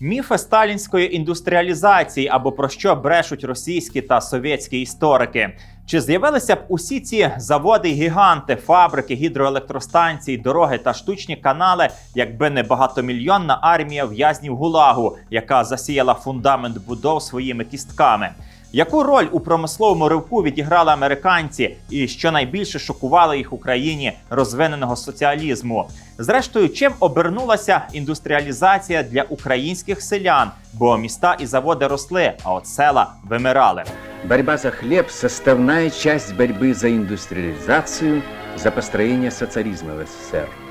Міфи сталінської індустріалізації або про що брешуть російські та совєтські історики. Чи з'явилися б усі ці заводи, гіганти, фабрики, гідроелектростанції, дороги та штучні канали, якби не багатомільйонна армія в'язнів ГУЛАГу, яка засіяла фундамент будов своїми кістками? Яку роль у промисловому ривку відіграли американці, і що найбільше шокувало їх Україні розвиненого соціалізму? Зрештою, чим обернулася індустріалізація для українських селян? Бо міста і заводи росли, а от села вимирали. Борьба за хлеб – составная часть борьбы за индустриализацию, за построение социализма в СССР.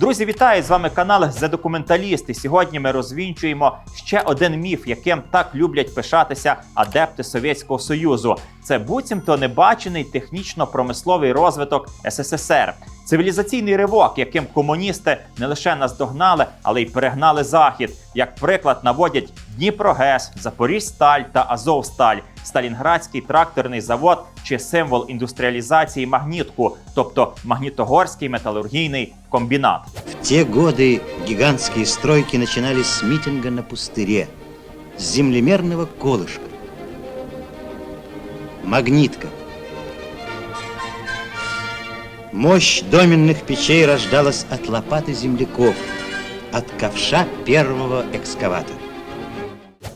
Друзі, вітаю! З вами канал «The Документаліст». І сьогодні ми розвінчуємо ще один міф, яким так люблять пишатися адепти Совєтського Союзу. Це буцімто небачений технічно-промисловий розвиток СССР. Цивілізаційний ривок, яким комуністи не лише наздогнали, але й перегнали захід. Як приклад наводять Дніпрогес, Запоріжсталь та Азовсталь, Сталінградський тракторний завод чи символ індустріалізації магнітку, тобто Магнітогорський металургійний комбінат. В те годы гигантские стройки начинались с митинга на пустыре, с землемерного колышка. Магнитка. Мощь доменных печей рождалась от лопаты земляков, от ковша первого экскаватора.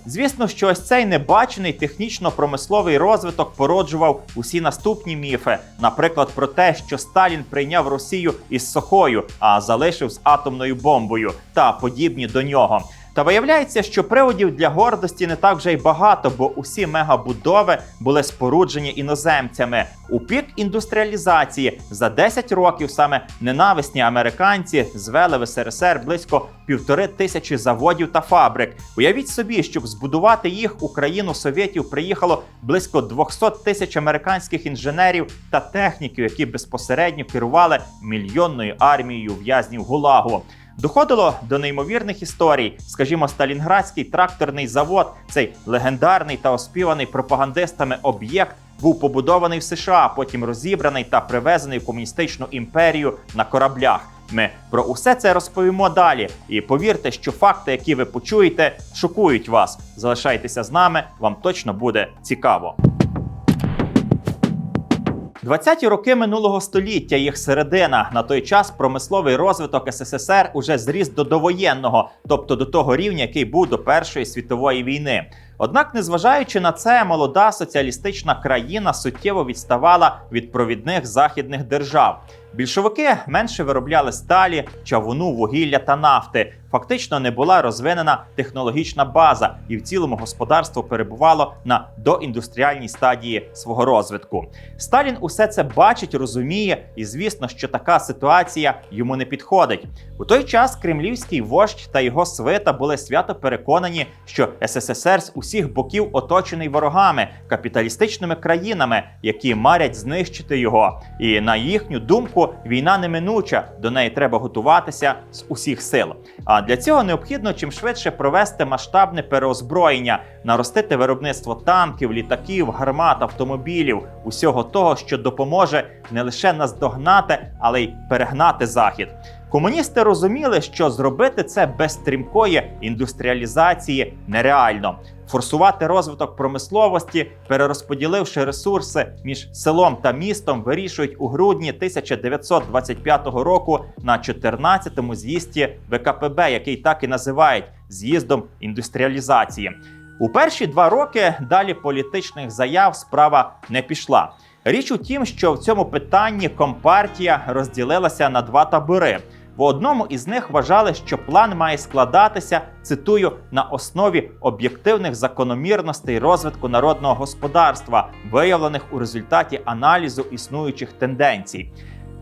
Звісно, що ось цей небачений технічно-промисловий розвиток породжував усі наступні міфи, наприклад, про те, що Сталін прийняв Росію із сохою, а залишив з атомною бомбою та подібні до нього. Та виявляється, що приводів для гордості не так вже й багато, бо усі мегабудови були споруджені іноземцями. У пік індустріалізації за 10 років саме ненависні американці звели в СРСР близько півтори тисячі заводів та фабрик. Уявіть собі, щоб збудувати їх у країну совєтів приїхало близько 200 тисяч американських інженерів та техніків, які безпосередньо керували мільйонною армією в'язнів ГУЛАГу. Доходило до неймовірних історій. Скажімо, Сталінградський тракторний завод, цей легендарний та оспіваний пропагандистами об'єкт, був побудований в США, потім розібраний та привезений в комуністичну імперію на кораблях. Ми про усе це розповімо далі. І повірте, що факти, які ви почуєте, шокують вас. Залишайтеся з нами, вам точно буде цікаво. 20-ті роки минулого століття, їх середина. На той час промисловий розвиток СССР уже зріс до довоєнного, тобто до того рівня, який був до Першої світової війни. Однак, незважаючи на це, молода соціалістична країна суттєво відставала від провідних західних держав. Більшовики менше виробляли сталі, чавуну, вугілля та нафти. Фактично не була розвинена технологічна база, і в цілому господарство перебувало на доіндустріальній стадії свого розвитку. Сталін усе це бачить, розуміє, і звісно, що така ситуація йому не підходить. У той час кремлівський вождь та його свита були свято переконані, що СССР з усіх боків оточений ворогами, капіталістичними країнами, які марять знищити його. І на їхню думку, війна неминуча, до неї треба готуватися з усіх сил. А для цього необхідно чим швидше провести масштабне переозброєння, наростити виробництво танків, літаків, гармат, автомобілів, усього того, що допоможе не лише наздогнати, але й перегнати захід. Комуністи розуміли, що зробити це без стрімкої індустріалізації нереально. Форсувати розвиток промисловості, перерозподіливши ресурси між селом та містом, вирішують у грудні 1925 року на 14-му з'їзді ВКПБ, який так і називають з'їздом індустріалізації. У перші два роки далі політичних заяв справа не пішла. Річ у тім, що в цьому питанні компартія розділилася на два табори. В одному із них вважали, що план має складатися, цитую, на основі об'єктивних закономірностей розвитку народного господарства, виявлених у результаті аналізу існуючих тенденцій.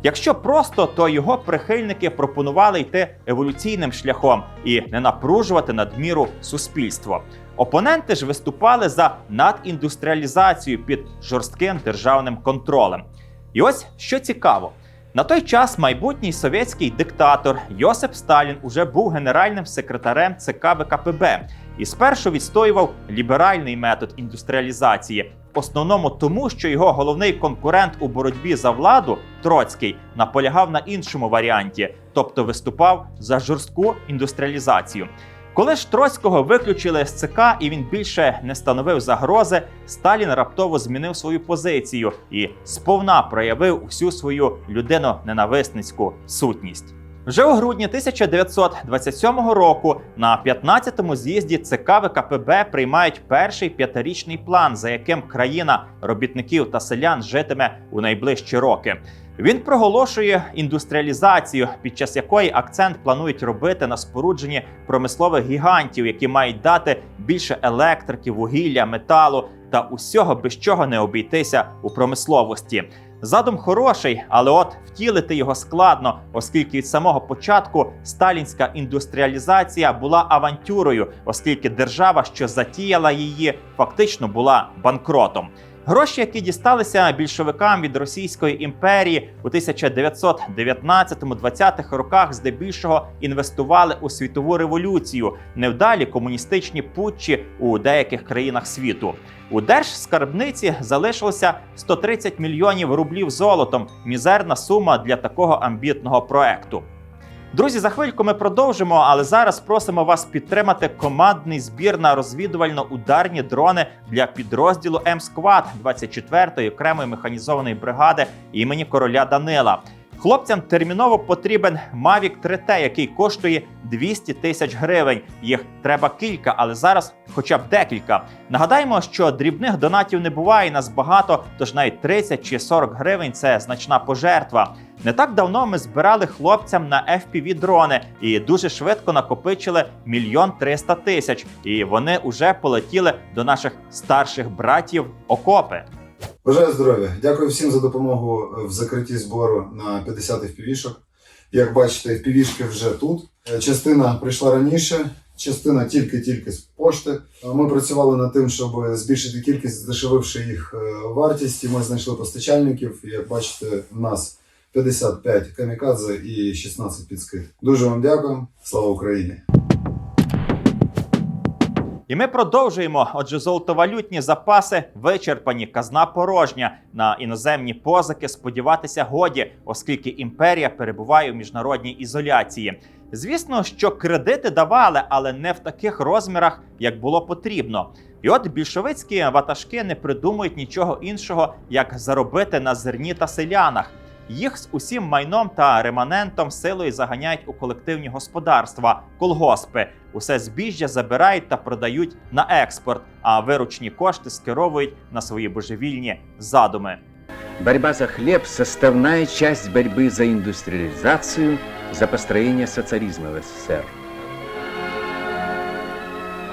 Якщо просто, то його прихильники пропонували йти еволюційним шляхом і не напружувати надміру суспільство. Опоненти ж виступали за надіндустріалізацію під жорстким державним контролем. І ось що цікаво. На той час майбутній совєтський диктатор Йосип Сталін уже був генеральним секретарем ЦК ВКПБ і спершу відстоював ліберальний метод індустріалізації, в основному тому, що його головний конкурент у боротьбі за владу Троцький наполягав на іншому варіанті, тобто виступав за жорстку індустріалізацію. Коли ж Троцького виключили з ЦК і він більше не становив загрози, Сталін раптово змінив свою позицію і сповна проявив всю свою людино-ненависницьку сутність. Вже у грудні 1927 року на 15-му з'їзді ЦК ВКПБ приймають перший п'ятирічний план, за яким країна робітників та селян житиме у найближчі роки. Він проголошує індустріалізацію, під час якої акцент планують робити на спорудженні промислових гігантів, які мають дати більше електрики, вугілля, металу та усього, без чого не обійтися у промисловості. Задум хороший, але от втілити його складно, оскільки від самого початку сталінська індустріалізація була авантюрою, оскільки держава, що затіяла її, фактично була банкротом. Гроші, які дісталися більшовикам від Російської імперії у 1919-20-х роках, здебільшого інвестували у світову революцію, невдалі комуністичні путчі у деяких країнах світу. У держскарбниці залишилося 130 мільйонів рублів золотом. Мізерна сума для такого амбітного проекту. Друзі, за хвильку ми продовжимо, але зараз просимо вас підтримати командний збір на розвідувально-ударні дрони для підрозділу М-Сквад 24-ї окремої механізованої бригади імені короля Данила. Хлопцям терміново потрібен Mavic 3T, який коштує 200 тисяч гривень. Їх треба кілька, але зараз хоча б декілька. Нагадаємо, що дрібних донатів не буває, нас багато, тож навіть 30 чи 40 гривень це значна пожертва. Не так давно ми збирали хлопцям на fpv дрони і дуже швидко накопичили мільйон триста тисяч. І вони вже полетіли до наших старших братів окопи. Бажаю здоров'я. Дякую всім за допомогу в закритті збору на 50 FPV-шок. Як бачите, FPV-шки вже тут. Е, Частина прийшла раніше, частина тільки-тільки з пошти. Е, Ми працювали над тим, щоб збільшити кількість, здешевивши їх е, вартість. Ми знайшли постачальників. Як бачите, в нас 55 камікадзе і 16 підскид. Дуже вам дякую. Слава Україні! І ми продовжуємо. Отже, золотовалютні запаси вичерпані, казна порожня на іноземні позики. Сподіватися годі, оскільки імперія перебуває в міжнародній ізоляції. Звісно, що кредити давали, але не в таких розмірах, як було потрібно. І от більшовицькі ватажки не придумують нічого іншого, як заробити на зерні та селянах. Їх з усім майном та реманентом силою заганяють у колективні господарства, колгоспи. Усе збіжжя забирають та продають на експорт, а виручні кошти скеровують на свої божевільні задуми. Борьба за хлеб – составная часть борьбы за индустриализацию, за построение социализма в СССР.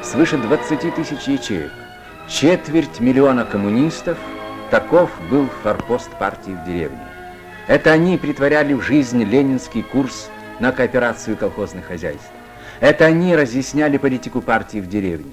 Свыше 20 тысяч ячеек, четверть миллиона коммунистов – таков был форпост партии в деревне. Это они притворяли в жизнь ленинский курс на кооперацию колхозных хозяйств. Это они разъясняли политику партии в деревне.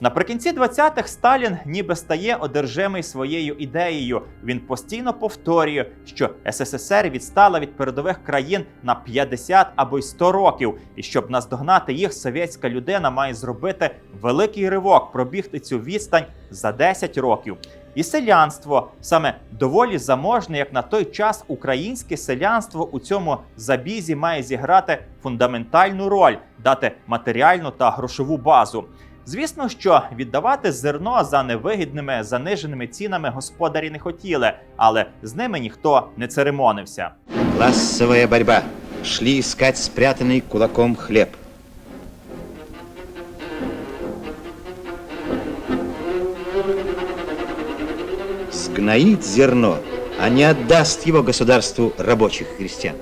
Наприкінці 20-х Сталін ніби стає одержимий своєю ідеєю. Він постійно повторює, що СССР відстала від передових країн на 50 або й 100 років, і щоб наздогнати їх, совєтська людина має зробити великий ривок, пробігти цю відстань за 10 років. І селянство саме доволі заможне, як на той час українське селянство у цьому забізі має зіграти фундаментальну роль, дати матеріальну та грошову базу. Звісно, що віддавати зерно за невигідними заниженими цінами господарі не хотіли, але з ними ніхто не церемонився. Классовая борьба. Шли искать спрятанный кулаком хлеб. Сгноит зерно, а не отдаст его государству рабочих крестьян.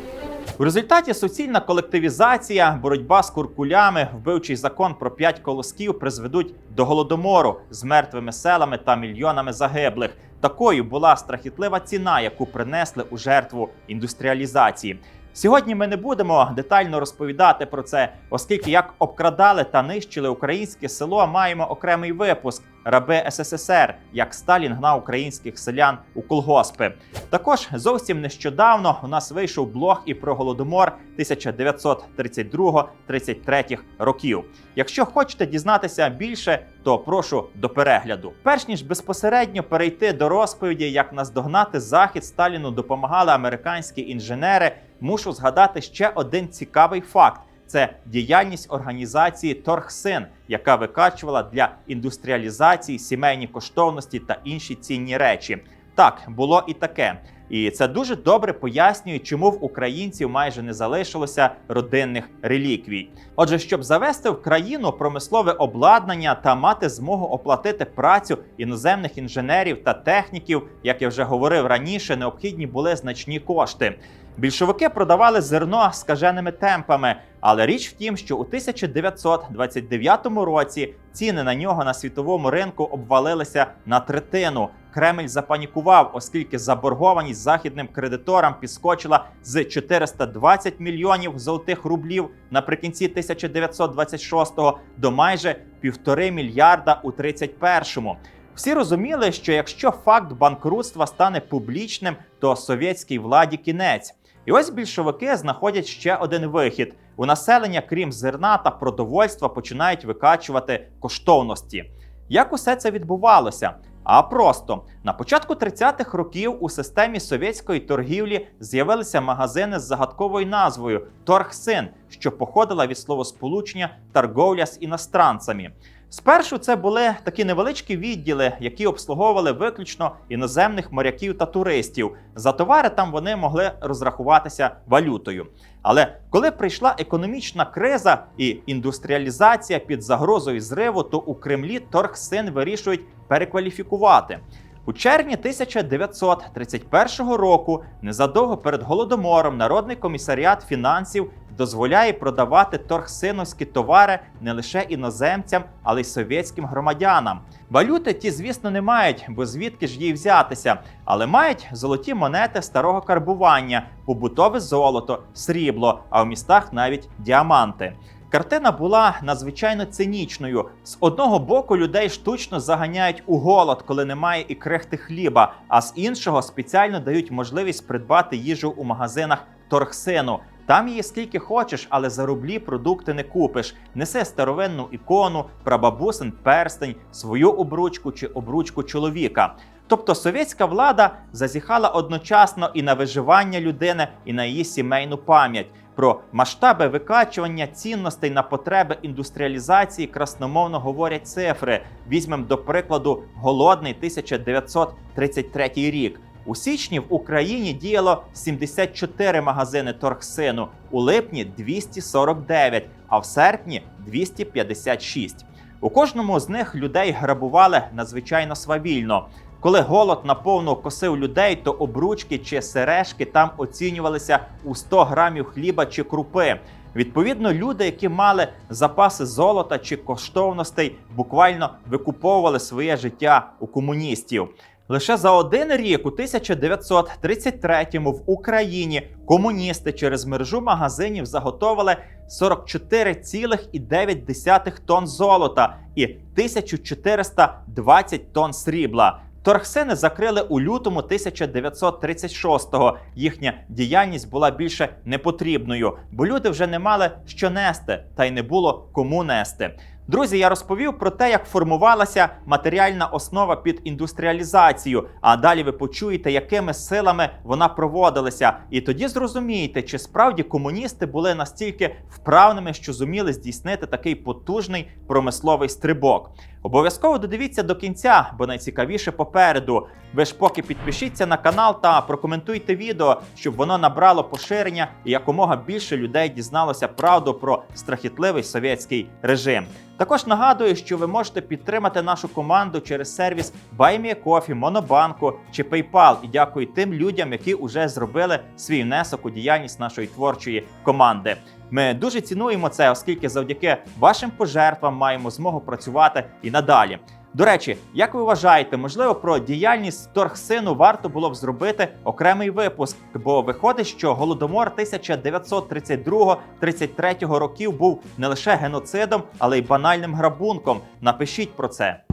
У результаті суцільна колективізація, боротьба з куркулями, вбивчий закон про п'ять колосків призведуть до голодомору з мертвими селами та мільйонами загиблих. Такою була страхітлива ціна, яку принесли у жертву індустріалізації. Сьогодні ми не будемо детально розповідати про це, оскільки як обкрадали та нищили українське село, маємо окремий випуск раби СССР, як Сталін гнав українських селян у колгоспи. Також зовсім нещодавно у нас вийшов блог і про голодомор 1932-33 років. Якщо хочете дізнатися більше, то прошу до перегляду. Перш ніж безпосередньо перейти до розповіді, як наздогнати захід Сталіну допомагали американські інженери, мушу згадати ще один цікавий факт. Це діяльність організації Торгсин, яка викачувала для індустріалізації сімейні коштовності та інші цінні речі. Так, було і таке. І це дуже добре пояснює, чому в українців майже не залишилося родинних реліквій. Отже, щоб завести в країну промислове обладнання та мати змогу оплатити працю іноземних інженерів та техніків, як я вже говорив раніше, необхідні були значні кошти. Більшовики продавали зерно скаженими темпами, але річ в тім, що у 1929 році ціни на нього на світовому ринку обвалилися на третину. Кремль запанікував, оскільки заборгованість західним кредиторам підскочила з 420 мільйонів золотих рублів наприкінці 1926-го до майже півтори мільярда у 31-му. Всі розуміли, що якщо факт банкрутства стане публічним, то совєтській владі кінець. І ось більшовики знаходять ще один вихід: у населення, крім зерна та продовольства, починають викачувати коштовності. Як усе це відбувалося? А просто на початку 30-х років у системі совєтської торгівлі з'явилися магазини з загадковою назвою Торгсин, що походила від словосполучення торговля з іностранцями. Спершу це були такі невеличкі відділи, які обслуговували виключно іноземних моряків та туристів. За товари там вони могли розрахуватися валютою. Але коли прийшла економічна криза і індустріалізація під загрозою зриву, то у Кремлі торгсин вирішують перекваліфікувати. У червні 1931 року, незадовго перед голодомором, Народний комісаріат фінансів дозволяє продавати торгсиновські товари не лише іноземцям, але й совєтським громадянам. Валюти ті, звісно, не мають, бо звідки ж їй взятися, але мають золоті монети старого карбування, побутове золото, срібло, а в містах навіть діаманти. Картина була надзвичайно цинічною. З одного боку людей штучно заганяють у голод, коли немає і крихти хліба, а з іншого спеціально дають можливість придбати їжу у магазинах торгсину. Там її скільки хочеш, але за рублі продукти не купиш. Неси старовинну ікону, прабабусин перстень, свою обручку чи обручку чоловіка. Тобто совєтська влада зазіхала одночасно і на виживання людини, і на її сімейну пам'ять. Про масштаби викачування цінностей на потреби індустріалізації красномовно говорять цифри. Візьмемо до прикладу голодний 1933 рік. У січні в Україні діяло 74 магазини торгсину, у липні 249, а в серпні 256. У кожному з них людей грабували надзвичайно свавільно. Коли голод наповну косив людей, то обручки чи сережки там оцінювалися у 100 грамів хліба чи крупи. Відповідно, люди, які мали запаси золота чи коштовностей, буквально викуповували своє життя у комуністів. Лише за один рік, у 1933-му в Україні, комуністи через мережу магазинів заготовили 44,9 тонн золота і 1420 тонн срібла. Торгсини закрили у лютому 1936-го. Їхня діяльність була більше непотрібною, бо люди вже не мали що нести, та й не було кому нести. Друзі, я розповів про те, як формувалася матеріальна основа під індустріалізацію. А далі ви почуєте, якими силами вона проводилася. І тоді зрозумієте, чи справді комуністи були настільки вправними, що зуміли здійснити такий потужний промисловий стрибок. Обов'язково додивіться до кінця, бо найцікавіше попереду. Ви ж поки підпишіться на канал та прокоментуйте відео, щоб воно набрало поширення і якомога більше людей дізналося правду про страхітливий совєтський режим. Також нагадую, що ви можете підтримати нашу команду через сервіс BuyMeACoffee, Монобанку чи PayPal. І дякую тим людям, які вже зробили свій внесок у діяльність нашої творчої команди. Ми дуже цінуємо це, оскільки завдяки вашим пожертвам маємо змогу працювати і надалі. До речі, як ви вважаєте, можливо, про діяльність торгсину варто було б зробити окремий випуск, бо виходить, що голодомор 1932-33 років був не лише геноцидом, але й банальним грабунком. Напишіть про це.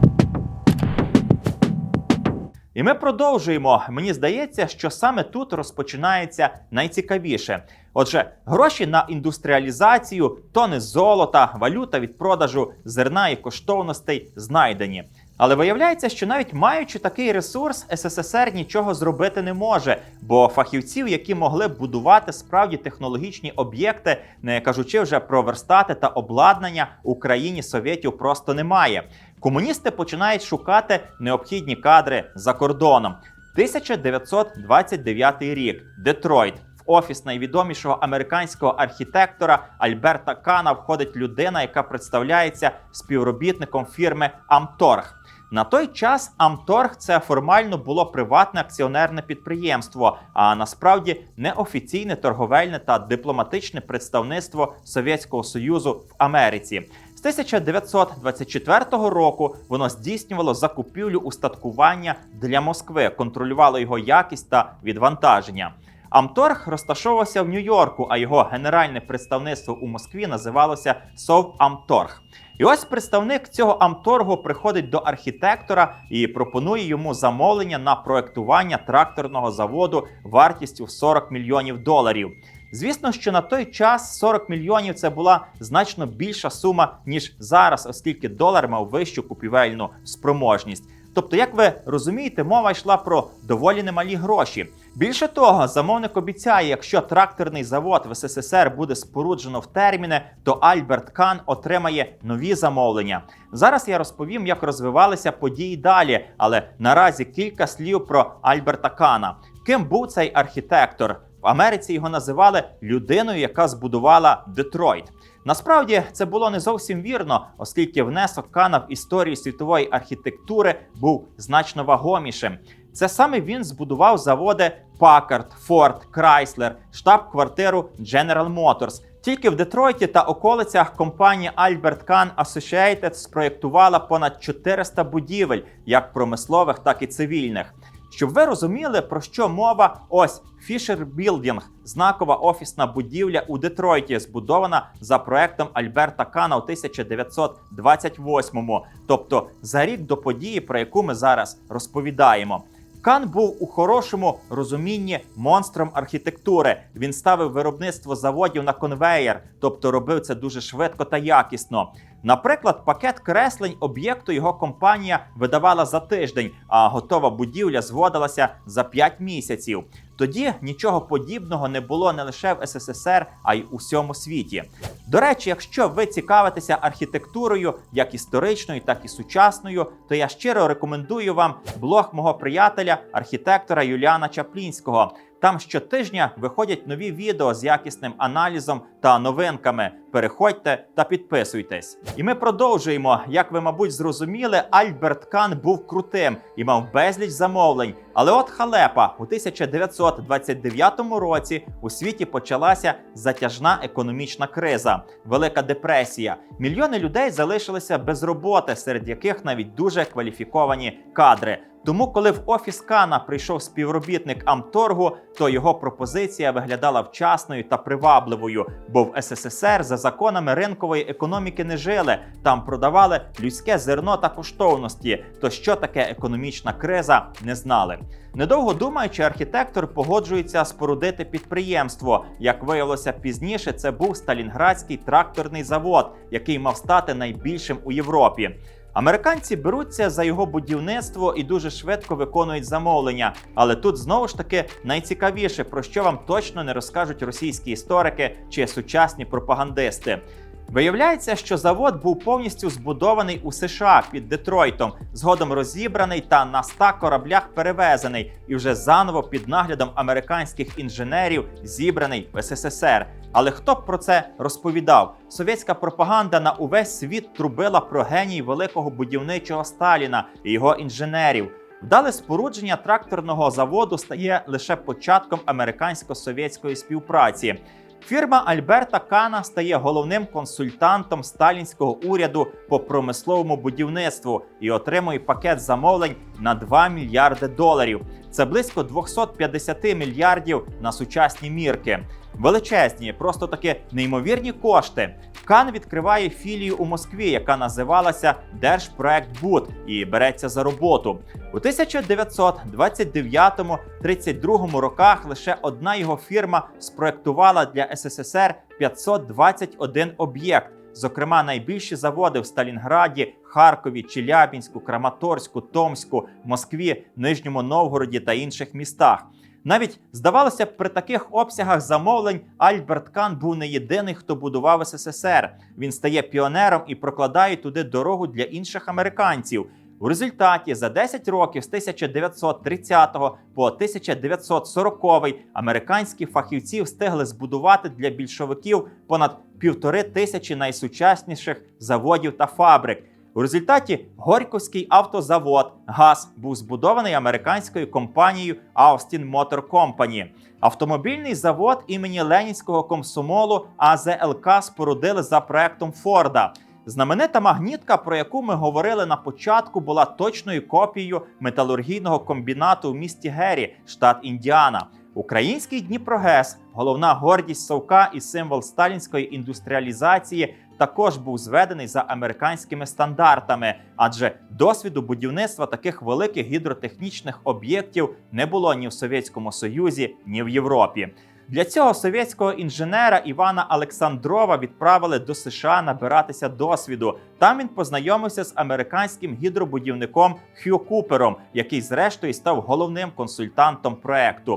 І ми продовжуємо. Мені здається, що саме тут розпочинається найцікавіше. Отже, гроші на індустріалізацію, тони золота, валюта від продажу зерна і коштовностей знайдені. Але виявляється, що навіть маючи такий ресурс, СССР нічого зробити не може, бо фахівців, які могли б будувати справді технологічні об'єкти, не кажучи вже про верстати та обладнання, Україні совєтів просто немає. Комуністи починають шукати необхідні кадри за кордоном. 1929 рік. Детройт. Офіс найвідомішого американського архітектора Альберта Кана входить людина, яка представляється співробітником фірми Амторг. На той час Амторг це формально було приватне акціонерне підприємство, а насправді неофіційне торговельне та дипломатичне представництво Совєтського Союзу в Америці. З 1924 року воно здійснювало закупівлю устаткування для Москви, контролювало його якість та відвантаження. Амторг розташовувався в Нью-Йорку, а його генеральне представництво у Москві називалося Совамторг. І ось представник цього амторгу приходить до архітектора і пропонує йому замовлення на проектування тракторного заводу вартістю в 40 мільйонів доларів. Звісно, що на той час 40 мільйонів це була значно більша сума ніж зараз, оскільки долар мав вищу купівельну спроможність. Тобто, як ви розумієте, мова йшла про доволі немалі гроші. Більше того, замовник обіцяє, якщо тракторний завод в СССР буде споруджено в терміни, то Альберт Кан отримає нові замовлення. Зараз я розповім, як розвивалися події далі, але наразі кілька слів про Альберта Кана. Ким був цей архітектор? В Америці його називали людиною, яка збудувала Детройт. Насправді це було не зовсім вірно, оскільки внесок Кана в історію світової архітектури був значно вагомішим. Це саме він збудував заводи Packard, Ford, Chrysler, штаб-квартиру General Motors. Тільки в Детройті та околицях компанія Albert Kahn Associated спроєктувала понад 400 будівель, як промислових, так і цивільних. Щоб ви розуміли, про що мова, ось Fisher Building – знакова офісна будівля у Детройті, збудована за проектом Альберта Кана у 1928-му, тобто за рік до події, про яку ми зараз розповідаємо. Кан був у хорошому розумінні монстром архітектури. Він ставив виробництво заводів на конвеєр, тобто робив це дуже швидко та якісно. Наприклад, пакет креслень об'єкту його компанія видавала за тиждень, а готова будівля зводилася за 5 місяців. Тоді нічого подібного не було не лише в СССР, а й у всьому світі. До речі, якщо ви цікавитеся архітектурою, як історичною, так і сучасною, то я щиро рекомендую вам блог мого приятеля, архітектора Юліана Чаплінського. Там щотижня виходять нові відео з якісним аналізом та новинками. Переходьте та підписуйтесь. І ми продовжуємо. Як ви, мабуть, зрозуміли, Альберт Кан був крутим і мав безліч замовлень. Але от халепа у 1929 році у світі почалася затяжна економічна криза, велика депресія. Мільйони людей залишилися без роботи, серед яких навіть дуже кваліфіковані кадри. Тому, коли в офіс Кана прийшов співробітник Амторгу, то його пропозиція виглядала вчасною та привабливою, бо в СССР за законами ринкової економіки не жили. Там продавали людське зерно та коштовності. То що таке економічна криза, не знали. Недовго думаючи, архітектор погоджується спорудити підприємство. Як виявилося пізніше, це був Сталінградський тракторний завод, який мав стати найбільшим у Європі. Американці беруться за його будівництво і дуже швидко виконують замовлення. Але тут знову ж таки найцікавіше, про що вам точно не розкажуть російські історики чи сучасні пропагандисти. Виявляється, що завод був повністю збудований у США під Детройтом, згодом розібраний та на 100 кораблях перевезений, і вже заново під наглядом американських інженерів зібраний в СССР. Але хто б про це розповідав? Совєтська пропаганда на увесь світ трубила про геній великого будівничого Сталіна і його інженерів. Вдале спорудження тракторного заводу стає лише початком американсько-совєтської співпраці. Фірма Альберта Кана стає головним консультантом сталінського уряду по промисловому будівництву і отримує пакет замовлень на 2 мільярди доларів. Це близько 250 мільярдів на сучасні мірки. Величезні, просто таки неймовірні кошти. Кан відкриває філію у Москві, яка називалася Держпроект Буд, і береться за роботу. У 1929-32 роках лише одна його фірма спроектувала для СССР 521 об'єкт. Зокрема, найбільші заводи в Сталінграді, Харкові, Челябінську, Краматорську, Томську, Москві, Нижньому Новгороді та інших містах. Навіть здавалося б, при таких обсягах замовлень Альберт Кан був не єдиний, хто будував СССР. Він стає піонером і прокладає туди дорогу для інших американців. У результаті за 10 років з 1930 по 1940 американські фахівці встигли збудувати для більшовиків понад півтори тисячі найсучасніших заводів та фабрик. У результаті Горьковський автозавод ГАЗ був збудований американською компанією Austin Motor Company. Автомобільний завод імені Ленінського комсомолу АЗЛК спорудили за проектом Форда. Знаменита магнітка, про яку ми говорили на початку, була точною копією металургійного комбінату в місті Геррі, штат Індіана. Український Дніпрогес, головна гордість Совка і символ сталінської індустріалізації, також був зведений за американськими стандартами, адже досвіду будівництва таких великих гідротехнічних об'єктів не було ні в Совєтському Союзі, ні в Європі. Для цього совєтського інженера Івана Олександрова відправили до США набиратися досвіду. Там він познайомився з американським гідробудівником Хью Купером, який, зрештою, став головним консультантом проекту.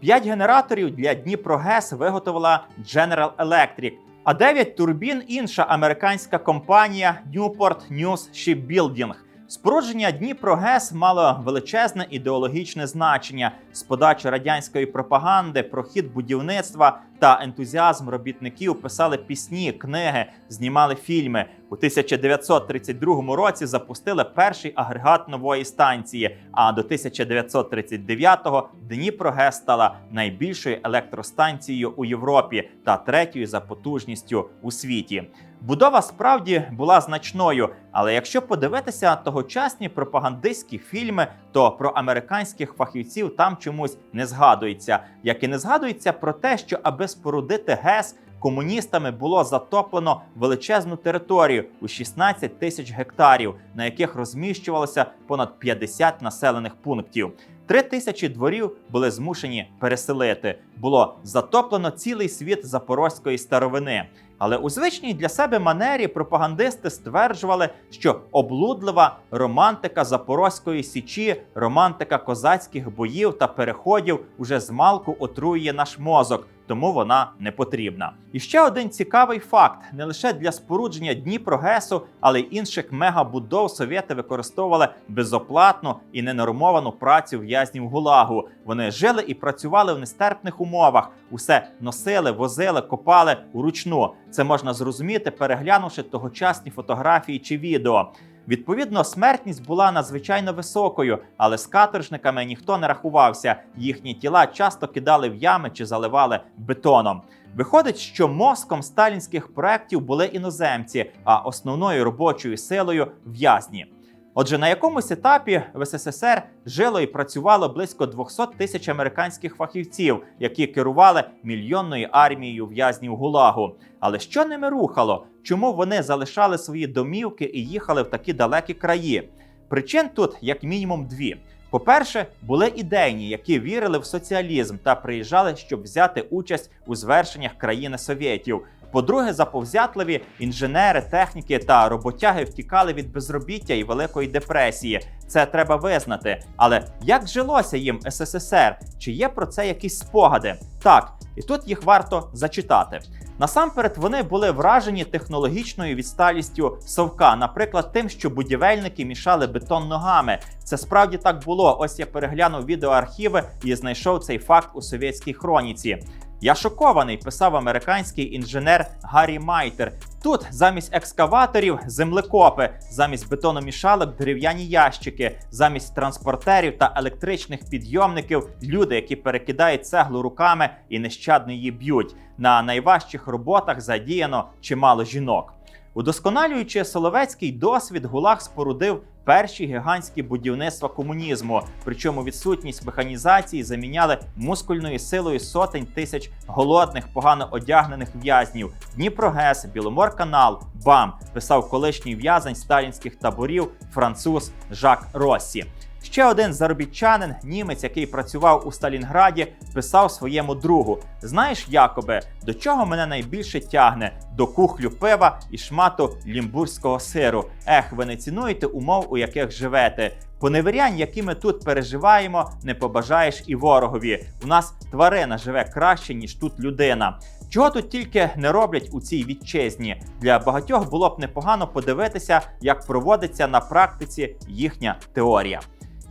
П'ять генераторів для Дніпрогес виготовила General Electric, а дев'ять турбін інша американська компанія Newport News Shipbuilding. Спорудження Дніпрогес мало величезне ідеологічне значення з подачі радянської пропаганди, про хід будівництва та ентузіазм робітників писали пісні, книги, знімали фільми. У 1932 році запустили перший агрегат нової станції. А до 1939-го Дніпрогес стала найбільшою електростанцією у Європі та третьою за потужністю у світі. Будова справді була значною, але якщо подивитися тогочасні пропагандистські фільми, то про американських фахівців там чомусь не згадується, як і не згадується про те, що аби спорудити ГЕС. Комуністами було затоплено величезну територію у 16 тисяч гектарів, на яких розміщувалося понад 50 населених пунктів. Три тисячі дворів були змушені переселити. Було затоплено цілий світ запорозької старовини. Але у звичній для себе манері пропагандисти стверджували, що облудлива романтика Запорозької січі, романтика козацьких боїв та переходів уже змалку отруює наш мозок, тому вона не потрібна. І ще один цікавий факт: не лише для спорудження Дніпрогесу, але й інших мегабудов совєти використовували безоплатну і ненормовану працю в'язнів гулагу. Вони жили і працювали в нестерпних умовах. Усе носили, возили, копали уручну. Це можна зрозуміти, переглянувши тогочасні фотографії чи відео. Відповідно, смертність була надзвичайно високою, але з каторжниками ніхто не рахувався. Їхні тіла часто кидали в ями чи заливали бетоном. Виходить, що мозком сталінських проєктів були іноземці, а основною робочою силою в'язні. Отже, на якомусь етапі в СССР жило і працювало близько 200 тисяч американських фахівців, які керували мільйонною армією в'язнів Гулагу. Але що ними рухало? Чому вони залишали свої домівки і їхали в такі далекі краї? Причин тут як мінімум дві. По-перше, були ідейні, які вірили в соціалізм та приїжджали, щоб взяти участь у звершеннях країни совєтів. По-друге, заповзятливі інженери, техніки та роботяги втікали від безробіття і великої депресії. Це треба визнати. Але як жилося їм СССР? Чи є про це якісь спогади? Так, і тут їх варто зачитати. Насамперед вони були вражені технологічною відсталістю совка, наприклад, тим, що будівельники мішали бетон ногами. Це справді так було. Ось я переглянув відеоархіви і знайшов цей факт у совєтській хроніці. Я шокований, писав американський інженер Гаррі Майтер. Тут замість екскаваторів землекопи, замість бетономішалок дерев'яні ящики, замість транспортерів та електричних підйомників люди, які перекидають цеглу руками і нещадно її б'ють. На найважчих роботах задіяно чимало жінок. Удосконалюючи Соловецький досвід, Гулаг спорудив перші гігантські будівництва комунізму. Причому відсутність механізації заміняли мускульною силою сотень тисяч голодних, погано одягнених в'язнів. Дніпрогес, Біломорканал, БАМ писав колишній в'язень сталінських таборів француз Жак Россі. Ще один заробітчанин, німець, який працював у Сталінграді, писав своєму другу: Знаєш, Якобе, до чого мене найбільше тягне? До кухлю пива і шмату лімбурзького сиру. Ех, ви не цінуєте умов, у яких живете. Поневірянь, які ми тут переживаємо, не побажаєш і ворогові. У нас тварина живе краще, ніж тут людина. Чого тут тільки не роблять у цій вітчизні? Для багатьох було б непогано подивитися, як проводиться на практиці їхня теорія.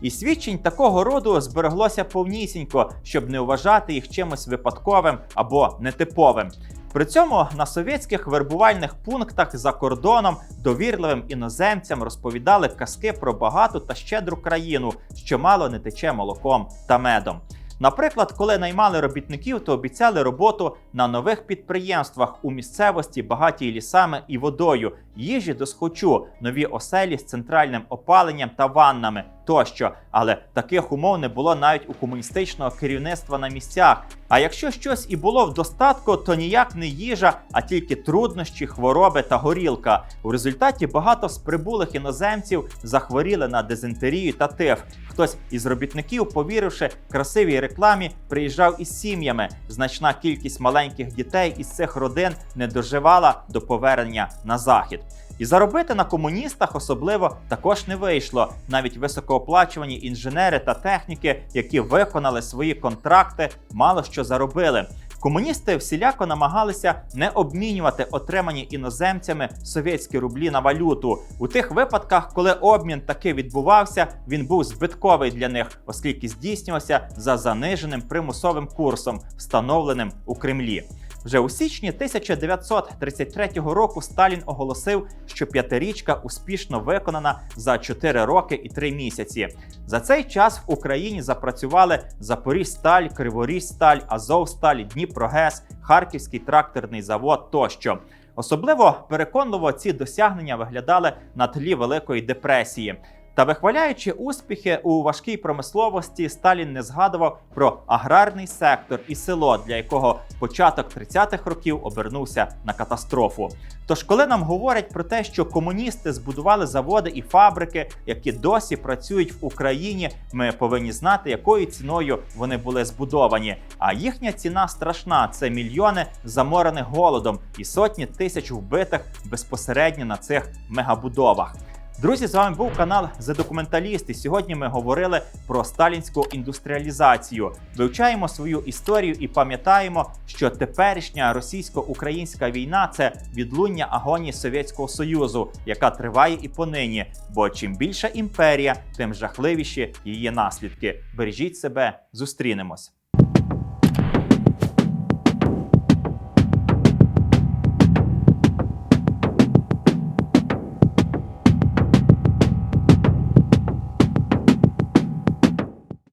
І свідчень такого роду збереглося повнісінько, щоб не вважати їх чимось випадковим або нетиповим. При цьому на совєтських вербувальних пунктах за кордоном довірливим іноземцям розповідали казки про багату та щедру країну, що мало не тече молоком та медом. Наприклад, коли наймали робітників, то обіцяли роботу на нових підприємствах у місцевості, багатій лісами і водою, їжі до схочу, нові оселі з центральним опаленням та ваннами тощо. Але таких умов не було навіть у комуністичного керівництва на місцях. А якщо щось і було в достатку, то ніяк не їжа, а тільки труднощі, хвороби та горілка. У результаті багато з прибулих іноземців захворіли на дизентерію та тиф. Хтось із робітників, повіривши красивій рекламі, приїжджав із сім'ями. Значна кількість маленьких дітей із цих родин не доживала до повернення на захід. І заробити на комуністах особливо також не вийшло. Навіть високооплачувані інженери та техніки, які виконали свої контракти, мало що заробили. Комуністи всіляко намагалися не обмінювати отримані іноземцями совєтські рублі на валюту. У тих випадках, коли обмін таки відбувався, він був збитковий для них, оскільки здійснювався за заниженим примусовим курсом, встановленим у Кремлі. Вже у січні 1933 року Сталін оголосив, що п'ятирічка успішно виконана за 4 роки і 3 місяці. За цей час в Україні запрацювали Запоріжсталь, Криворіжсталь, Азовсталь, Дніпрогес, Харківський тракторний завод тощо. Особливо переконливо ці досягнення виглядали на тлі Великої депресії. Та вихваляючи успіхи у важкій промисловості, Сталін не згадував про аграрний сектор і село, для якого початок 30-х років обернувся на катастрофу. Тож, коли нам говорять про те, що комуністи збудували заводи і фабрики, які досі працюють в Україні, ми повинні знати, якою ціною вони були збудовані. А їхня ціна страшна: це мільйони заморених голодом і сотні тисяч вбитих безпосередньо на цих мегабудовах. Друзі, з вами був канал The Документаліст. Сьогодні ми говорили про сталінську індустріалізацію. Вивчаємо свою історію і пам'ятаємо, що теперішня російсько-українська війна це відлуння агонії Совєтського Союзу, яка триває і понині. Бо чим більша імперія, тим жахливіші її наслідки. Бережіть себе, зустрінемось.